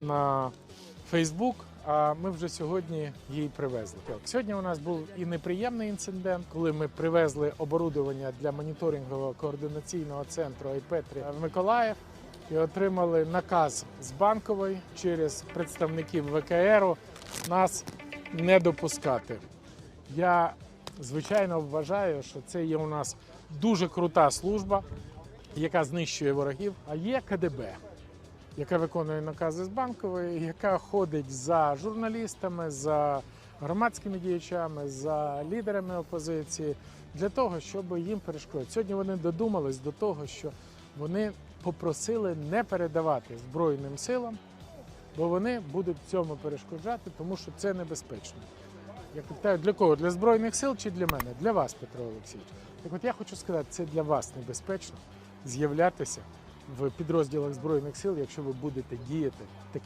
на Фейсбук, а ми вже сьогодні її привезли. Сьогодні у нас був і неприємний інцидент, коли ми привезли оборудовання для моніторингового координаційного центру Айпетрі в Миколаїв і отримали наказ з банкової через представників ВКРу нас не допускати. Я звичайно вважаю, що це є у нас дуже крута служба, яка знищує ворогів, а є КДБ яка виконує накази з банкової, яка ходить за журналістами, за громадськими діячами, за лідерами опозиції для того, щоб їм перешкодити. Сьогодні вони додумались до того, що вони попросили не передавати Збройним силам, бо вони будуть цьому перешкоджати, тому що це небезпечно. Я питаю, для кого? Для Збройних сил чи для мене? Для вас, Петро Олексійович. Так от я хочу сказати, це для вас небезпечно з'являтися в підрозділах Збройних сил, якщо ви будете діяти таким